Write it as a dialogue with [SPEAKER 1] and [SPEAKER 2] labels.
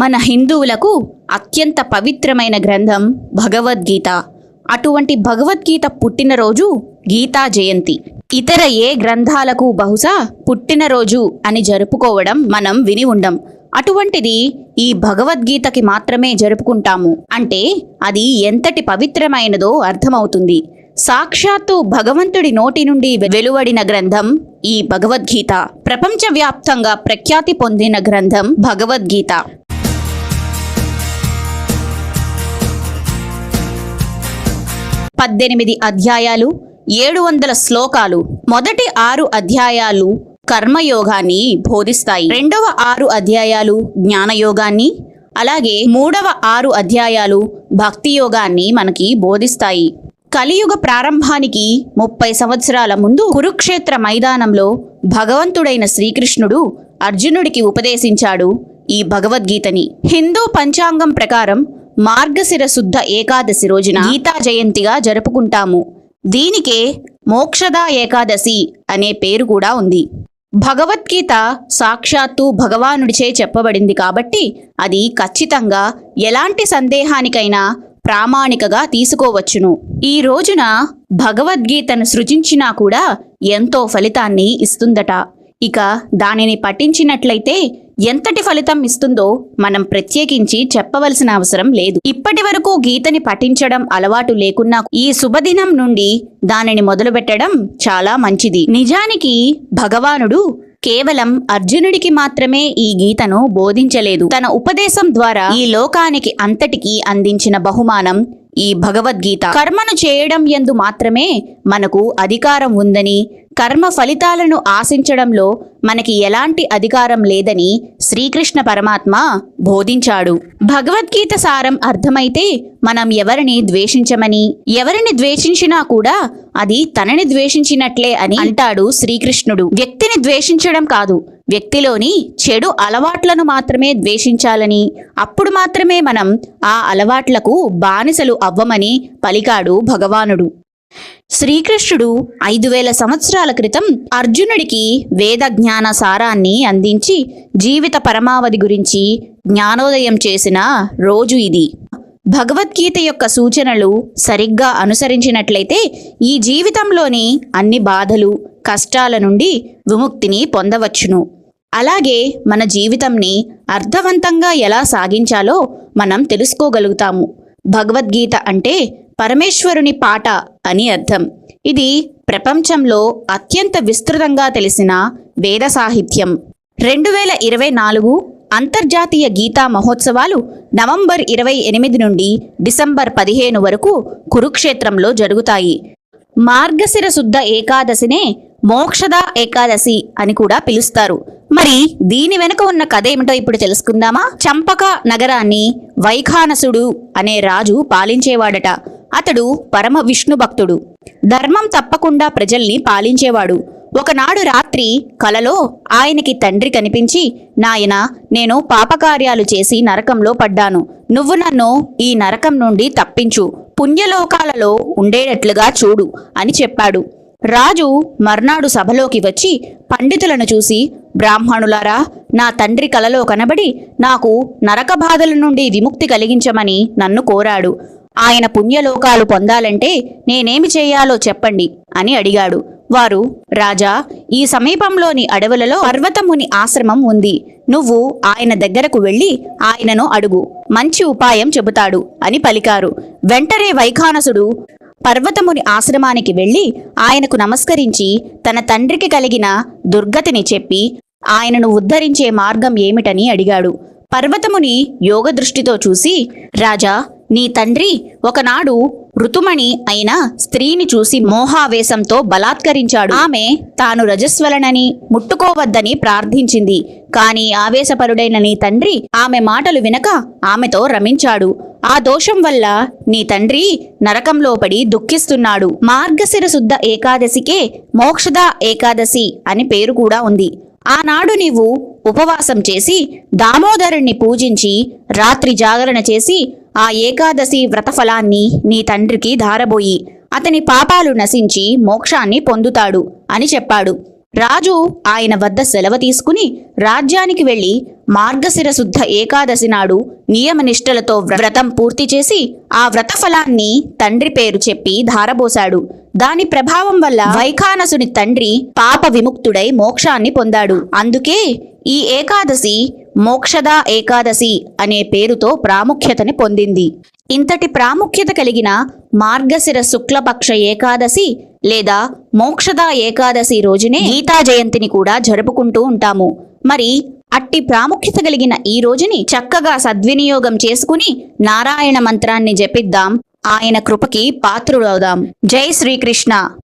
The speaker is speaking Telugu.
[SPEAKER 1] మన హిందువులకు అత్యంత పవిత్రమైన గ్రంథం భగవద్గీత. అటువంటి భగవద్గీత పుట్టినరోజు గీతా జయంతి. ఇతర ఏ గ్రంథాలకు బహుశా పుట్టినరోజు అని జరుపుకోవడం మనం విని ఉండం. అటువంటిది ఈ భగవద్గీతకి మాత్రమే జరుపుకుంటాము. అంటే అది ఎంతటి పవిత్రమైనదో అర్థమవుతుంది. సాక్షాత్తు భగవంతుడి నోటి నుండి వెలువడిన గ్రంథం ఈ భగవద్గీత. ప్రపంచవ్యాప్తంగా ప్రఖ్యాతి పొందిన గ్రంథం భగవద్గీత. పద్దెనిమిది అధ్యాయాలు ఏడు వందల శ్లోకాలు. మొదటి ఆరు అధ్యాయాలు కర్మయోగాన్ని బోధిస్తాయి. రెండవ ఆరు అధ్యాయాలు జ్ఞానయోగాన్ని అలాగే మూడవ ఆరు అధ్యాయాలు భక్తి యోగాన్ని మనకి బోధిస్తాయి. కలియుగ ప్రారంభానికి ముప్పై సంవత్సరాల ముందు కురుక్షేత్ర మైదానంలో భగవంతుడైన శ్రీకృష్ణుడు అర్జునుడికి ఉపదేశించాడు ఈ భగవద్గీతని. హిందూ పంచాంగం ప్రకారం మార్గశిర శుద్ధ ఏకాదశి రోజున గీతా జయంతిగా జరుపుకుంటాము. దీనికే మోక్షదా ఏకాదశి అనే పేరు కూడా ఉంది. భగవద్గీత సాక్షాత్తు భగవానుడిచే చెప్పబడింది కాబట్టి అది ఖచ్చితంగా ఎలాంటి సందేహానికైనా ప్రామాణికగా తీసుకోవచ్చును. ఈ రోజున భగవద్గీతను సృజించినా కూడా ఎంతో ఫలితాన్ని ఇస్తుందట. ఇక దానిని పఠించినట్లయితే ఎంతటి ఫలితం ఇస్తుందో మనం ప్రత్యేకించి చెప్పవలసిన అవసరం లేదు. ఇప్పటి వరకు గీతని పఠించడం అలవాటు లేకున్నా ఈ శుభదినం నుండి దానిని మొదలుపెట్టడం చాలా మంచిది. నిజానికి భగవానుడు కేవలం అర్జునుడికి మాత్రమే ఈ గీతను బోధించలేదు. తన ఉపదేశం ద్వారా ఈ లోకానికి అంతటికీ అందించిన బహుమానం ఈ భగవద్గీత. కర్మను చేయడం ఎందు మాత్రమే మనకు అధికారం ఉందని కర్మ ఫలితాలను ఆశించడంలో మనకి ఎలాంటి అధికారం లేదని శ్రీకృష్ణ పరమాత్మ బోధించాడు. భగవద్గీత సారం అర్థమైతే మనం ఎవరిని ద్వేషించమని ఎవరిని ద్వేషించినా కూడా అది తనని ద్వేషించినట్లే అని అంటాడు శ్రీకృష్ణుడు. వ్యక్తిని ద్వేషించడం కాదు వ్యక్తిలోని చెడు అలవాట్లను మాత్రమే ద్వేషించాలని అప్పుడు మాత్రమే మనం ఆ అలవాట్లకు బానిసలు అవ్వమని పలికాడు భగవానుడు. శ్రీకృష్ణుడు ఐదు వేల సంవత్సరాల క్రితం అర్జునుడికి వేద జ్ఞాన సారాన్ని అందించి జీవిత పరమావధి గురించి జ్ఞానోదయం చేసిన రోజు ఇది. భగవద్గీత యొక్క సూచనలు సరిగ్గా అనుసరించినట్లయితే ఈ జీవితంలోని అన్ని బాధలు కష్టాల నుండి విముక్తిని పొందవచ్చును. అలాగే మన జీవితంని అర్థవంతంగా ఎలా సాగించాలో మనం తెలుసుకోగలుగుతాము. భగవద్గీత అంటే పరమేశ్వరుని పాట అని అర్థం. ఇది ప్రపంచంలో అత్యంత విస్తృతంగా తెలిసిన వేద సాహిత్యం. రెండు వేల ఇరవై నాలుగు అంతర్జాతీయ గీతా మహోత్సవాలు నవంబర్ ఇరవై ఎనిమిది నుండి డిసెంబర్ పదిహేను వరకు కురుక్షేత్రంలో జరుగుతాయి. మార్గశిర శుద్ధ ఏకాదశినే మోక్షద ఏకాదశి అని కూడా పిలుస్తారు. మరి దీని వెనుక ఉన్న కథ ఏమిటో ఇప్పుడు తెలుసుకుందామా? చంపక నగరాన్ని వైఖానసుడు అనే రాజు పాలించేవాడట. అతడు పరమ విష్ణు భక్తుడు. ధర్మం తప్పకుండా ప్రజల్ని పాలించేవాడు. ఒకనాడు రాత్రి కలలో ఆయనకి తండ్రి కనిపించి నాయన నేను పాపకార్యాలు చేసి నరకంలో పడ్డాను. నువ్వు నన్ను ఈ నరకం నుండి తప్పించు. పుణ్యలోకాలలో ఉండేటట్లుగా చూడు అని చెప్పాడు. రాజు మర్నాడు సభలోకి వచ్చి పండితులను చూసి బ్రాహ్మణులారా నా తండ్రి కలలో కనబడి నాకు నరక బాధల నుండి విముక్తి కలిగించమని నన్ను కోరాడు. ఆయన పుణ్యలోకాలు పొందాలంటే నేనేమి చేయాలో చెప్పండి అని అడిగాడు. వారు రాజా ఈ సమీపంలోని అడవులలో పర్వతముని ఆశ్రమం ఉంది. నువ్వు ఆయన దగ్గరకు వెళ్ళి ఆయనను అడుగు. మంచి ఉపాయం చెబుతాడు అని పలికారు. వెంటనే వైఖానసుడు పర్వతముని ఆశ్రమానికి వెళ్ళి ఆయనకు నమస్కరించి తన తండ్రికి కలిగిన దుర్గతిని చెప్పి ఆయనను ఉద్ధరించే మార్గం ఏమిటని అడిగాడు. పర్వతముని యోగ దృష్టితో చూసి రాజా నీ తండ్రి ఒకనాడు ఋతుమణి అయిన స్త్రీని చూసి మోహావేశంతో బలాత్కరించాడు. ఆమె తాను రజస్వలనని ముట్టుకోవద్దని ప్రార్థించింది. కాని ఆవేశపరుడైన నీ తండ్రి ఆమె మాటలు వినక ఆమెతో రమించాడు. ఆ దోషం వల్ల నీ తండ్రి నరకంలో పడి దుఃఖిస్తున్నాడు. మార్గశిర శుద్ధ ఏకాదశికే మోక్షద ఏకాదశి అని పేరు కూడా ఉంది. ఆనాడు నీవు ఉపవాసం చేసి దామోదరుణ్ణి పూజించి రాత్రి జాగరణ చేసి ఆ ఏకాదశి వ్రతఫలాన్ని నీ తండ్రికి ధారబోయి అతని పాపాలు నశించి మోక్షాన్ని పొందుతాడు అని చెప్పాడు. రాజు ఆయన వద్ద సెలవు తీసుకుని రాజ్యానికి వెళ్ళి మార్గశిర శుద్ధ ఏకాదశి నాడు నియమనిష్టలతో వ్రతం పూర్తి చేసి ఆ వ్రత ఫలాన్ని తండ్రి పేరు చెప్పి ధారబోశాడు. దాని ప్రభావం వల్ల వైఖానసుని తండ్రి పాప విముక్తుడై మోక్షాన్ని పొందాడు. అందుకే ఈ ఏకాదశి మోక్షదా ఏకాదశి అనే పేరుతో ప్రాముఖ్యతని పొందింది. ఇంతటి ప్రాముఖ్యత కలిగిన మార్గశిర శుక్లపక్ష ఏకాదశి లేదా మోక్షదా ఏకాదశి రోజునే గీతా జయంతిని కూడా జరుపుకుంటూ ఉంటాము. మరి అట్టి ప్రాముఖ్యత కలిగిన ఈ రోజుని చక్కగా సద్వినియోగం చేసుకుని నారాయణ మంత్రాన్ని జపిద్దాం. ఆయన కృపకి పాత్రులవుదాం. జై శ్రీకృష్ణ.